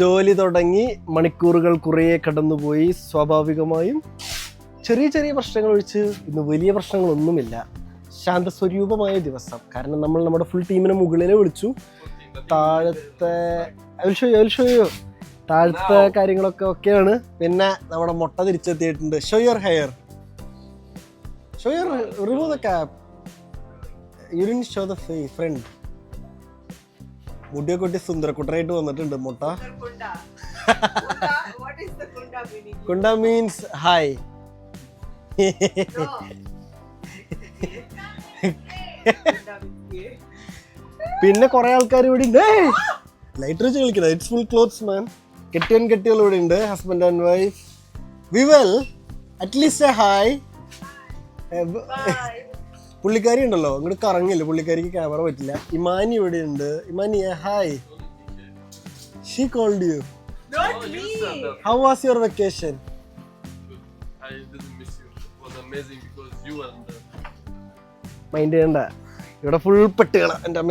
ജോലി തുടങ്ങി മണിക്കൂറുകൾ കുറേ കടന്നുപോയി സ്വാഭാവികമായും ചെറിയ ചെറിയ പ്രശ്നങ്ങൾ ഒഴിച്ച് ഇന്ന് വലിയ പ്രശ്നങ്ങളൊന്നുമില്ല. ശാന്തസ്വരൂപമായ ദിവസം. കാരണം നമ്മൾ നമ്മുടെ ഫുൾ ടീമിനെ മുകളിലെ വിളിച്ചു. താഴത്തെ ഷോയോ you. താഴത്തെ കാര്യങ്ങളൊക്കെ ഒക്കെയാണ്. പിന്നെ നമ്മുടെ മുട്ട തിരിച്ചെത്തിയിട്ടുണ്ട്. Show her hair show her remove the cap you didn't show the front മുടിയൊക്കെ കൊട്ടി സുന്ദരക്കുട്ടറായിട്ട് വന്നിട്ടുണ്ട് മുട്ട? കുണ്ട മീൻസ് ഹായ്. പിന്നെ കുറെ ആൾക്കാർ ഇവിടെ ഉണ്ട്. ലൈറ്റർ വെച്ച് കളിക്കണം ഇറ്റ്സ് ഫുൾ ക്ലോത്ത്സ് മാൻ കെട്ടിയൻ കെട്ടികൾ ഇവിടെ ഉണ്ട്. Husband and wife we well at least a hi. പുള്ളിക്കാരി ഉണ്ടല്ലോ അങ്ങോട്ട് കറങ്ങില്ല പുള്ളിക്കാരിക്ക് ക്യാമറ പറ്റില്ല. ഇമാനി ഇവിടെ ഉണ്ട്. Imani hi she called you. How was your vacation I didn't miss you. It was amazing because you and mind ചെയ്യണ്ട. ഇവിടെ full പെട്ടുകള. എന്റെ അമ്മ